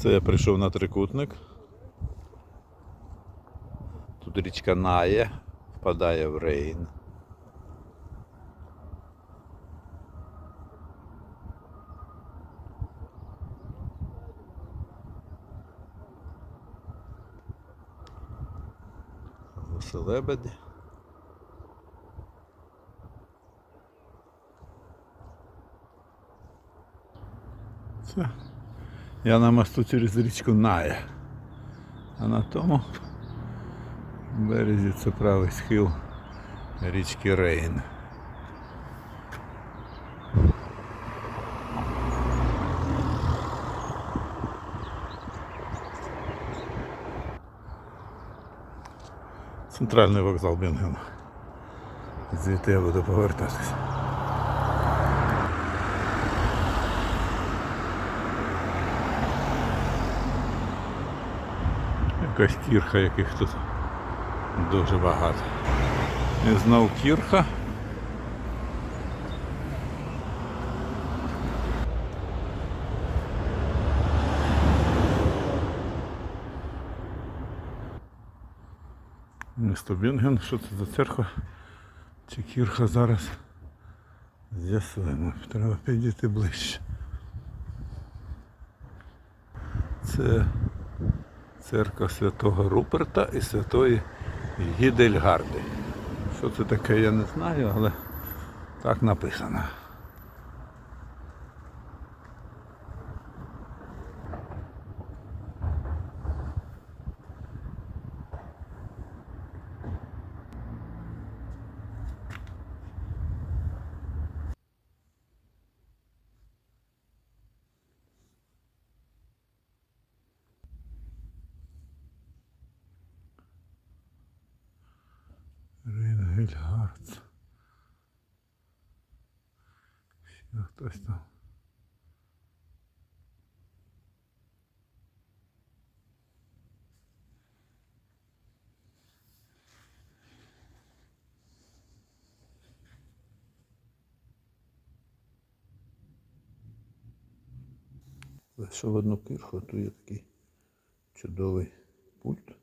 Це я прийшов на трикутник. Тут річка Нає, впадає в Рейн. Лебеді. Це я на мосту через річку Ная. А на тому березі це правий схил річки Рейн. Центральний вокзал Бінгем. Звідти я буду повертатися. Якась кірха, яких тут дуже багато. І знов кірха. Місто Бінген, що це за церква? Чи кірха зараз з'ясуємо. Треба підійти ближче. Це церква святого Руперта і святої Гідельгарди. Що це таке, я не знаю, але так написано. Рейнгельгард. Ще хтось там. Зайшов в одну кирху, тут є такий чудовий пульт.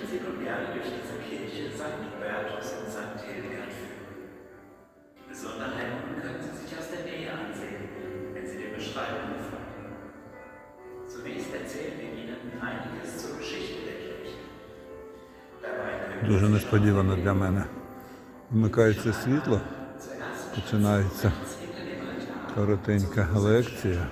Wir Sie nun durch diese Kirche St. Hubertus und St. Hildegard führen. Die Besonderheiten können Sie sich aus der Nähe ansehen, wenn Sie den Beschreibungen folgen. Zunächst erzählen wir Ihnen einiges zur Geschichte der Kirche. Дуже несподівано для мене. Вмикається світло, починається коротенька лекція.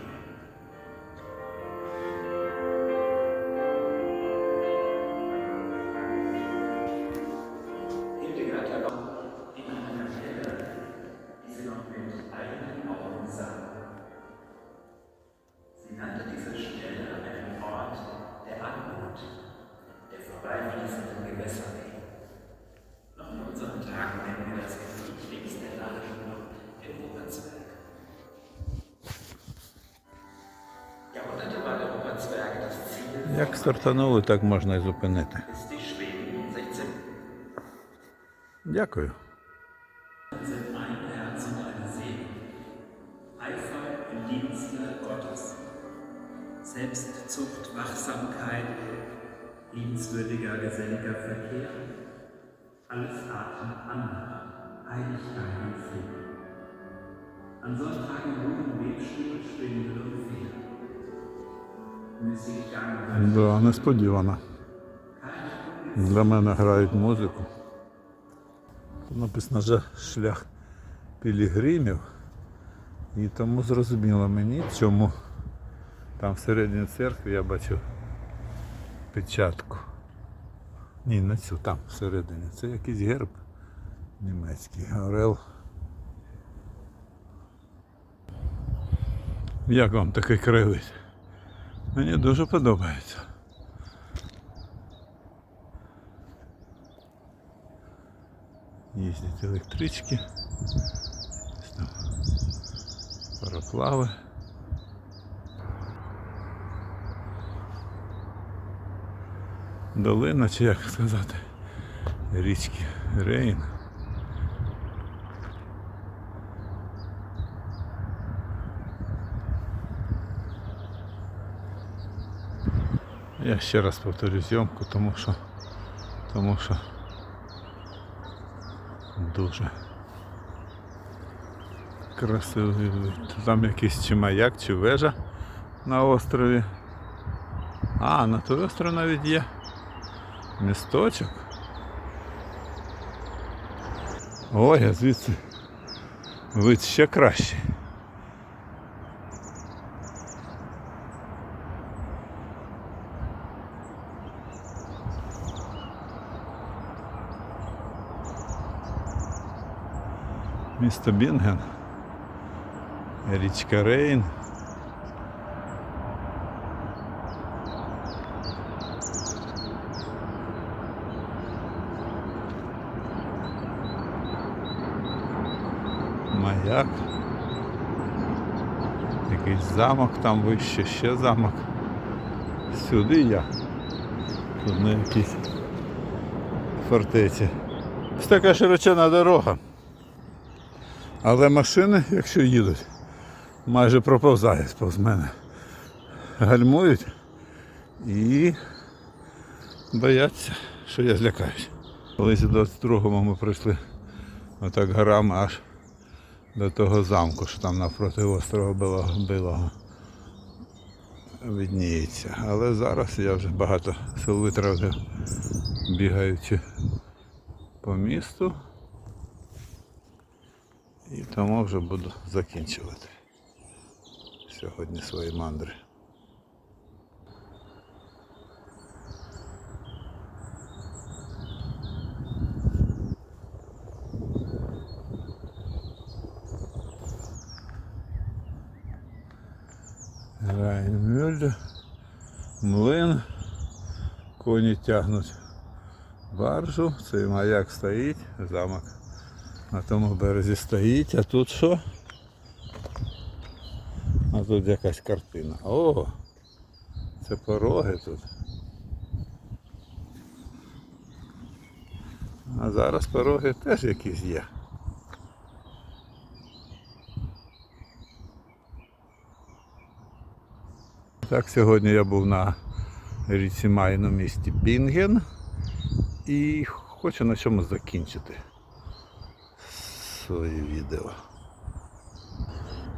Стартанули, так можна і зупинити. bis die Schweden 16 Дякую. Selbstzucht, Wachsamkeit, liebenswürdiger, geselliger Verkehr. Alles atmet Andacht, Heiligkeit und Frieden. An Sonntagen ruhen Webstuhl, Schwindel und Feder. Да, несподівано. Для мене грають музику. Написано вже шлях пілігримів. І тому зрозуміло мені, чому там всередині церкви я бачу печатку. Ні, не цю, там всередині. Це якийсь герб німецький, орел. Як вам такий краєвид? Мені дуже подобається. Їздять електрички. Пароплави. Долина, чи як сказати, річки Рейн. Я ще раз повторю зйомку, тому що тому що дуже красивий вид. Там якийсь чи маяк, чи вежа на острові. А, на той остров навіть є місточок. Ой, а звідси вид ще кращий. Місто Бінген. Річка Рейн. Маяк. Якийсь замок там вище, ще замок. Сюди я. Тут на якійсь фортеці. Ось така широчена дорога. Але машини, якщо їдуть, майже проповзають повз мене. Гальмують і бояться, що я злякаюсь. Колись у 22-му ми прийшли отак горами аж до того замку, що там навпроти острова Билого, Билого видніється. Але зараз я вже багато сил витратив бігаючи по місту. І тому вже буду закінчувати сьогодні свої мандри. Райнмюльдер, млин, коні тягнуть баржу, цей маяк стоїть, замок на тому березі стоїть, а тут що? А тут якась картина. О! Це пороги тут. А зараз пороги теж якісь є. Так, сьогодні я був на річці Майну місті Бінген і хочу на чому закінчити своє відео.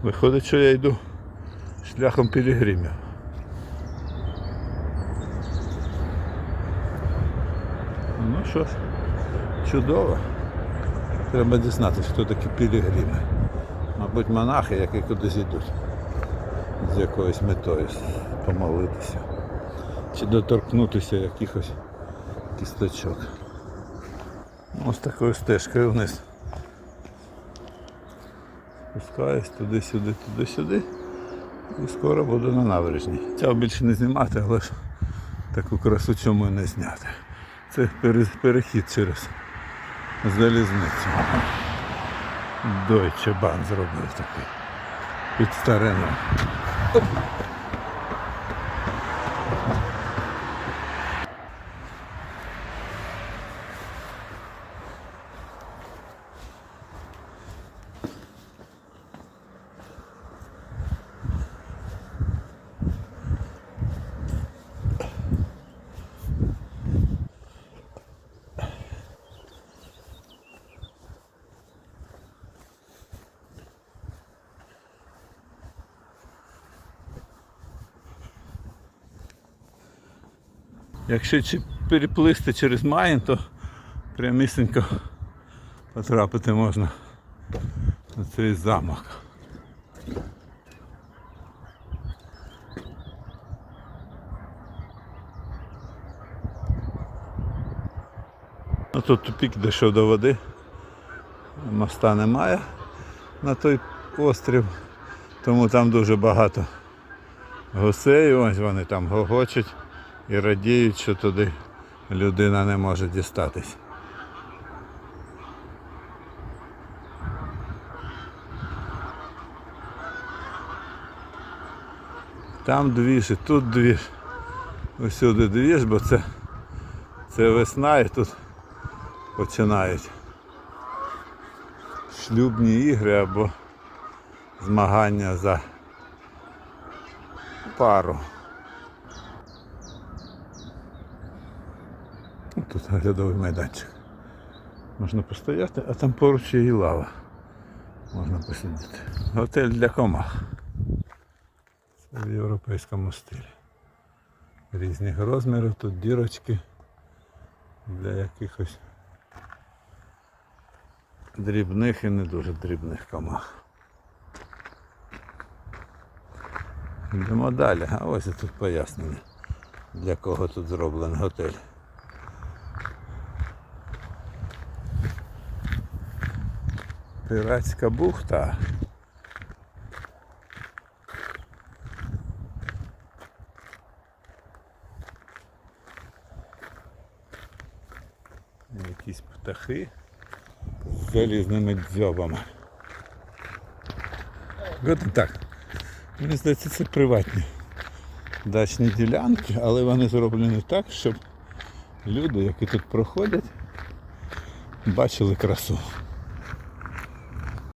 Виходить, що я йду шляхом пілігримів. Ну що ж, чудово. Треба дізнатися, хто такі пілігрими. Мабуть, монахи, які кудись йдуть з якоюсь метою помолитися. Чи доторкнутися якихось кісточок. Ось такою стежкою вниз. Спускаюсь туди-сюди, туди-сюди. І скоро буду на набережній. Цього більше не знімати, але ж таку красу чому не зняти. Це перехід через залізницю. Дойче бан зробив такий. Під старину. Якщо переплисти через Майн, то прямісінько потрапити можна на цей замок. Ну, тут тупік дійшов до води, моста немає на той острів, тому там дуже багато гусей, ось вони там гогочуть і радіють, що туди людина не може дістатись. Там двіж, і тут двіж. Усюди двіж, бо це, це весна і тут починають шлюбні ігри або змагання за пару. Тут оглядовий майданчик. Можна постояти, а там поруч є і лава. Можна посидіти. Готель для комах. Це в європейському стилі. Різних розмірів, тут дірочки для якихось дрібних і не дуже дрібних комах. Йдемо далі, а ось і тут пояснення, для кого тут зроблений готель. Пиратська бухта. Якісь птахи з залізними дзьобами. От так. Мені здається, це приватні дачні ділянки, але вони зроблені так, щоб люди, які тут проходять, бачили красу.